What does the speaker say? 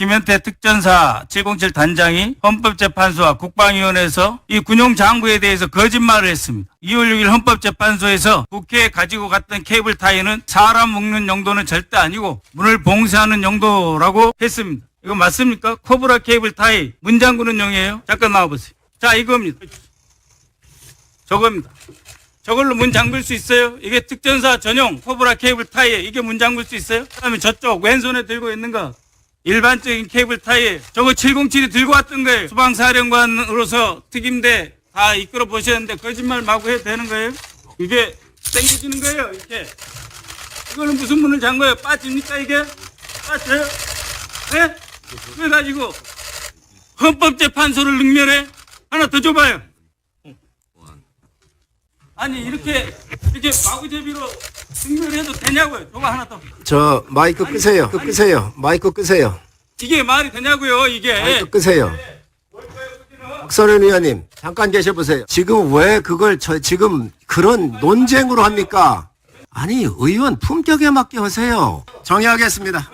김현태 특전사 707 단장이 헌법재판소와 국방위원회에서 이 군용 장구에 대해서 거짓말을 했습니다. 2월 6일 헌법재판소에서 국회에 가지고 갔던 케이블 타이는 사람 묶는 용도는 절대 아니고 문을 봉쇄하는 용도라고 했습니다. 이거 맞습니까? 코브라 케이블 타이 문 잠그는 용이에요? 잠깐 나와보세요. 자 이겁니다. 저겁니다. 저걸로 문 잠글 수 있어요? 이게 특전사 전용 코브라 케이블 타이에 이게 문 잠글 수 있어요? 그다음에 저쪽 왼손에 들고 있는 거 일반적인 케이블 타이에 저거 707이 들고 왔던 거예요. 수방사령관으로서 특임대 다 이끌어 보셨는데 거짓말 마구 해도 되는 거예요? 이게 땡겨지는 거예요. 이렇게 이거는 무슨 문을 잠 거예요? 빠집니까 이게? 빠져요? 네? 그래가지고 헌법재판소를 능멸해? 하나 더 줘봐요. 아니 이렇게 이렇게 마구제비로 능멸해도 되냐고요? 저거 하나 더. 저 마이크 끄세요. 끄- 끄세요. 마이크 끄세요. 이게 말이 되냐고요? 이게. 마이크 끄세요. 박선현 의원님 잠깐 계셔보세요. 지금 왜 그걸 저 지금 그런 논쟁으로 합니까? 아니 의원 품격에 맞게 하세요. 정의하겠습니다.